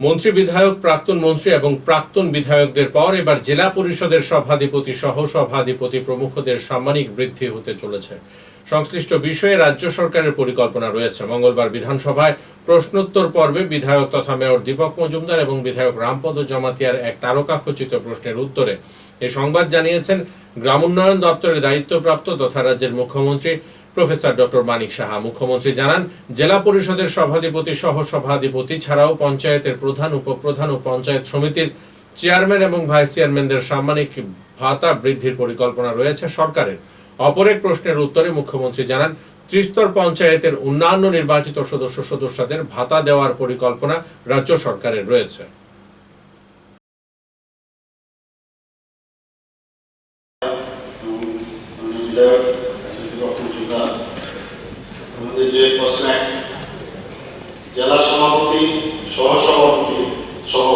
মন্ত্রী বিধায়ক, প্রাক্তন মন্ত্রী এবং প্রাক্তন বিধায়কদের পর এবার জেলা পরিষদের সভাধিপতি সহ সভাধিপতি প্রমুখদের সাম্মানিক বৃদ্ধি হতে চলেছে। সংশ্লিষ্ট বিষয়ে রাজ্য সরকারের পরিকল্পনা রয়েছে। মঙ্গলবার বিধানসভায় প্রশ্নোত্তর পর্বে বিধায়ক তথা মেয়র দীপক মজুমদার এবং বিধায়ক রামপদ জমাতিয়ার এক তারকাখচিত প্রশ্নের উত্তরে এ সংবাদ জানিয়েছেন গ্রামোন্নয়ন দপ্তরের দায়িত্বপ্রাপ্ত তথা রাজ্যের মুখ্যমন্ত্রী প্রফেসর ডক্টর মানিক সাহা, মুখ্যমন্ত্রী জানান, জেলা পরিষদের সভাধিপতি সহ সভাধিপতি ছাড়াও পঞ্চায়েতের প্রধান, উপপ্রধান ও পঞ্চায়েত সমিতির চেয়ারম্যান এবং ভাইস চেয়ারম্যানদের সাম্মানিক ভাতা বৃদ্ধির পরিকল্পনা রয়েছে সরকারের। অপর এক প্রশ্নের উত্তরে মুখ্যমন্ত্রী জানান, ত্রিস্তর পঞ্চায়েতের অন্যান্য নির্বাচিত সদস্য সদস্যদের ভাতা দেওয়ার পরিকল্পনা রাজ্য সরকারের রয়েছে। যে প্রশ্নে জেলা সভাপতি, সহসভাপতি সহ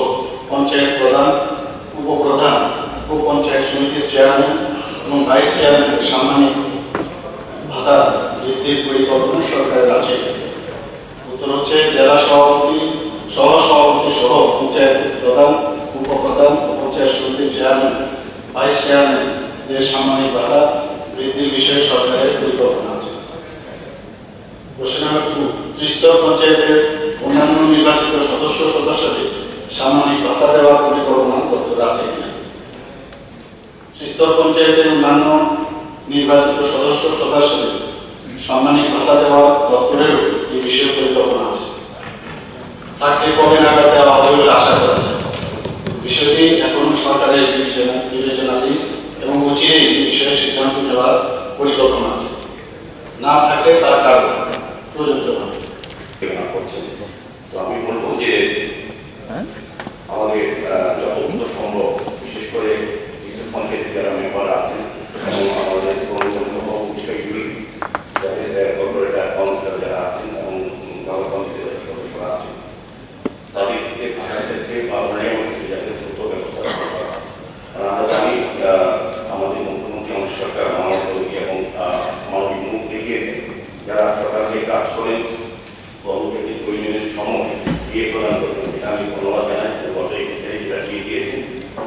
পঞ্চায়েত প্রধান, উপপ্রধান, উপপঞ্চায়েত সমিতির চেয়ারম্যান এবং ভাইস চেয়ারম্যানের সাম্মানিক ভাতা বৃদ্ধির পরিকল্পনা সরকারের আছে উত্তর হচ্ছে জেলা সভাপতি সহ সভাপতি সহ পঞ্চায়েত প্রধান উপপ্রধান ও পঞ্চায়েত সমিতির চেয়ারম্যান ভাইস চেয়ারম্যানদের সাম্মানিক ভাতা বৃদ্ধির বিষয়ে সরকারের পরিকল্পনা আছে প্রশ্ন নাম্বার টু ত্রিস্তর পঞ্চায়েতের অন্যান্য নির্বাচিত সদস্য সদস্যদের সাম্মানিক ভাতা দেওয়ার পরিকল্পনা দপ্তর আছে কিনা? ত্রিস্তর পঞ্চায়েতের অন্যান্য নির্বাচিত সদস্য সদস্যদের সাম্মানিক ভাতা দেওয়ার দপ্তরেরও এই বিষয়ে পরিকল্পনা আছে। থাকলে কবে নাগাদ দেওয়া হবে বলে আশা করা বিষয়টি এখন সরকারের বিবেচনা বিবেচনাধীন এবং অচিরেই এই বিষয়ে সিদ্ধান্ত নেওয়ার পরিকল্পনা আছে। না থাকলে তার কারণ প্রযোজ্য তো get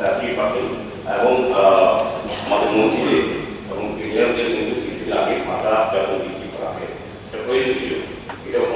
দিয়েছেন পাখি এবং আমাদের মন্দিরে এবং বিধায়কদের কিন্তু কিছুদিন আগে খাতা এবং বিক্রি করা হয় এটা প্রয়োজন ছিল এটা সমর্থন করে